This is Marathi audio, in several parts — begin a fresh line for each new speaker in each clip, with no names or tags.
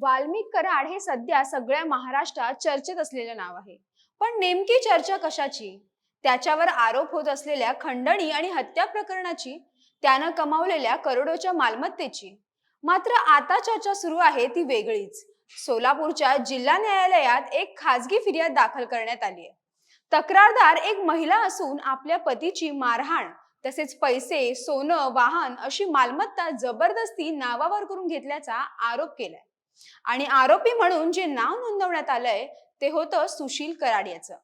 वाल्मिक कराड हे सध्या सगळ्या महाराष्ट्रात चर्चेत असलेलं नाव आहे. पण नेमकी चर्चा कशाची? त्याच्यावर आरोप होत असलेल्या खंडणी आणि हत्या प्रकरणाची त्यानं कमावलेल्या करोडोच्या मालमत्तेची. मात्र आता चर्चा सुरू आहे ती वेगळीच. सोलापूरच्या जिल्हा न्यायालयात एक खासगी फिर्याद दाखल करण्यात आली आहे. तक्रारदार एक महिला असून आपल्या पतीची मारहाण तसेच पैसे सोनं वाहन अशी मालमत्ता जबरदस्ती नावावर करून घेतल्याचा आरोप केलाय. आणि आरोपी म्हणून जे नाव नोंदवण्यात आलंय ते होतं सुशील कराड याचं.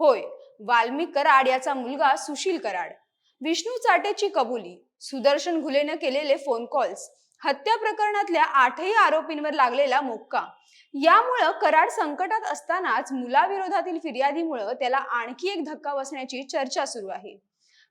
होय वाल्मिक कराड याचा मुलगा सुशील कराड. विष्णू चाटेची कबुली सुदर्शन घुलेनं केलेले फोन कॉल्स हत्या प्रकरणातल्या आठही आरोपींवर लागलेला मोक्का. यामुळं कराड संकटात असतानाच मुलाविरोधातील फिर्यादीमुळं त्याला आणखी एक धक्का बसण्याची चर्चा सुरू आहे.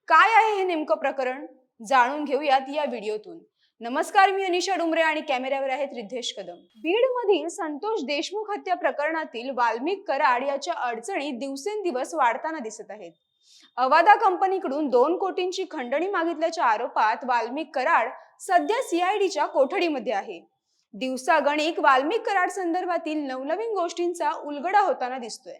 काय आहे हे नेमकं प्रकरण? जाणून घेऊयात या व्हिडिओतून. नमस्कार मी अनिशा डुमरे आणि कॅमेऱ्यावर आहेत रिद्धेश कदम. बीड मधील संतोष देशमुख हत्या प्रकरणातील वाल्मिक कराड याच्या अडचणी दिवसेंदिवस वाढताना दिसत आहेत. अवादा कंपनीकडून दोन कोटींची खंडणी मागितल्याच्या आरोपात वाल्मिक कराड सध्या सीआयडीच्या कोठडीमध्ये आहे. दिवसागणिक वाल्मिक कराड संदर्भातील नवनवीन गोष्टींचा उलगडा होताना दिसतोय.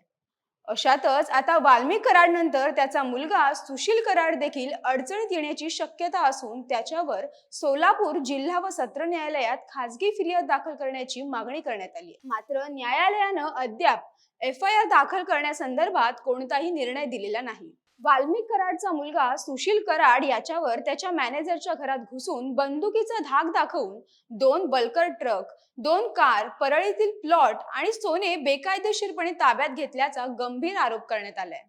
अशातच आता वाल्मिक कराड नंतर त्याचा मुलगा सुशील कराड देखील अडचणीत येण्याची शक्यता असून त्याच्यावर सोलापूर जिल्हा व सत्र न्यायालयात खासगी फिर्याद दाखल करण्याची मागणी करण्यात आली मात्र न्यायालयानं अद्याप एफ आय आर दाखल करण्यासंदर्भात कोणताही निर्णय दिलेला नाही. वाल्मिक कराडचा मुलगा सुशील कराड याच्यावर त्याच्या मॅनेजरच्या घरात घुसून बंदुकीचा धाक दाखवून दोन बल्कर ट्रक दोन कार परळीतील प्लॉट आणि सोने बेकायदेशीरपणे ताब्यात घेतल्याचा गंभीर आरोप करण्यात आलाय.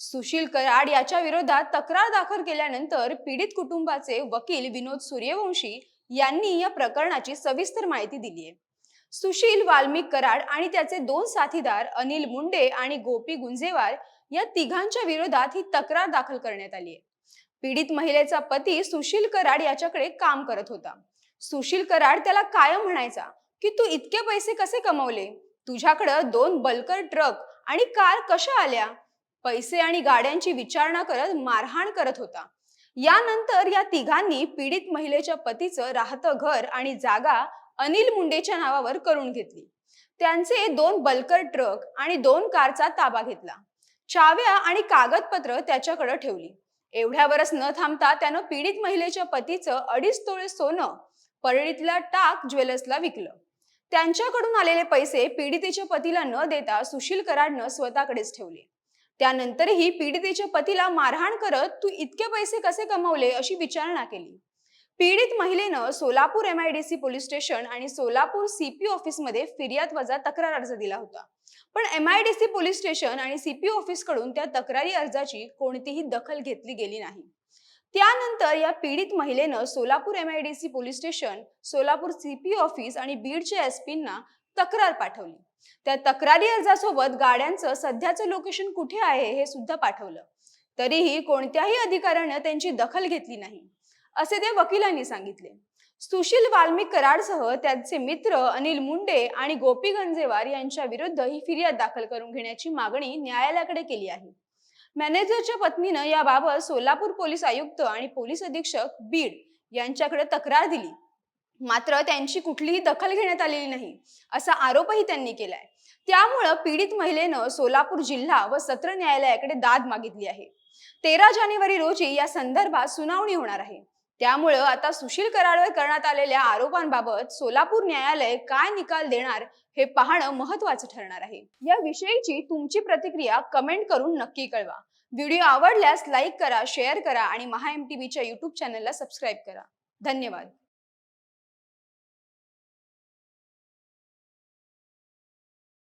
सुशील कराड याच्या विरोधात तक्रार दाखल केल्यानंतर पीडित कुटुंबाचे वकील विनोद सूर्यवंशी यांनी या प्रकरणाची सविस्तर माहिती दिली आहे सुशील वाल्मिक कराड आणि त्याचे दोन साथीदार अनिल मुंडे आणि गोपी गुंजेवार या तिघांच्या विरोधात ही तक्रार दाखल करण्यात आली आहे. पीडित महिलेचा पती सुशील कराड याच्याकडे काम करत होता. सुशील कराड त्याला कायम म्हणायचा की तू इतके पैसे कसे कमवले? तुझ्याकडं दोन बल्कर ट्रक आणि कार कशा आल्या? पैसे आणि गाड्यांची विचारणा करत मारहाण करत होता. यानंतर या तिघांनी पीडित महिलेच्या पतीचं राहतं घर आणि जागा अनिल मुंडेच्या नावावर करून घेतली. त्यांचे दोन बल्कर ट्रक आणि दोन कारचा ताबा घेतला. चाव्या आणि कागदपत्र त्याच्याकडे ठेवली. एवढ्यावरच न थांबता त्यानं पीडित महिलेच्या पतीचं अडीच तोळे सोनं परळीतल्या टाक ज्वेलर्सला विकलं. त्यांच्याकडून आलेले पैसे पीडितेच्या पतीला न देता सुशील कराडनं स्वतःकडेच ठेवले. त्यानंतरही पीडितेच्या पतीला मारहाण करत तू इतके पैसे कसे कमावले? अशी विचारणा केली. पीडित महिलेनं सोलापूर एमआयडीसी पोलीस स्टेशन आणि सोलापूर सीपी ऑफिसमध्ये फिर्याद वजा तक्रार अर्ज दिला होता. पण एमआयडीसी पोलीस स्टेशन आणि सीपी ऑफिसकडून त्या तक्रारी अर्जाची कोणतीही दखल घेतली गेली नाही. त्यानंतर या पीडित महिलेनं Solapur M IDC police station Solapur CP office आणि बीडच्या एसपींना तक्रार पाठवली. त्या तक्रारी अर्जासोबत गाड्यांचं सध्याचं लोकेशन कुठे आहे हे सुद्धा पाठवलं. तरीही कोणत्याही अधिकाऱ्यानं त्यांची दखल घेतली नाही. असे त्या वकिलांनी सांगितले. सुशील वाल्मिक कराडसह त्यांचे मित्र अनिल मुंडे आणि गोपी गंजेवार यांच्या विरुद्ध ही फिर्याद दाखल करून घेण्याची मागणी न्यायालयाकडे केली आहे. मॅनेजरच्या पत्नीनं याबाबत सोलापूर पोलीस आयुक्त आणि पोलीस अधीक्षक बीड यांच्याकडे तक्रार दिली. मात्र त्यांची कुठलीही दखल घेण्यात आलेली नाही असा आरोपही त्यांनी केलाय. त्यामुळं पीडित महिलेनं सोलापूर जिल्हा व सत्र न्यायालयाकडे दाद मागितली आहे. तेरा जानेवारी रोजी या संदर्भात सुनावणी होणार आहे. त्यामुळं आता सुशील कराडवर करण्यात आलेल्या आरोपांबाबत सोलापूर न्यायालय काय निकाल देणार हे पाहणं महत्वाचं ठरणार आहे. या विषयीची तुमची प्रतिक्रिया कमेंट करून नक्की कळवा. व्हिडिओ आवडल्यास लाईक करा शेअर करा आणि महा एम टी व्हीच्या युट्यूब चॅनलला सबस्क्राईब करा. धन्यवाद.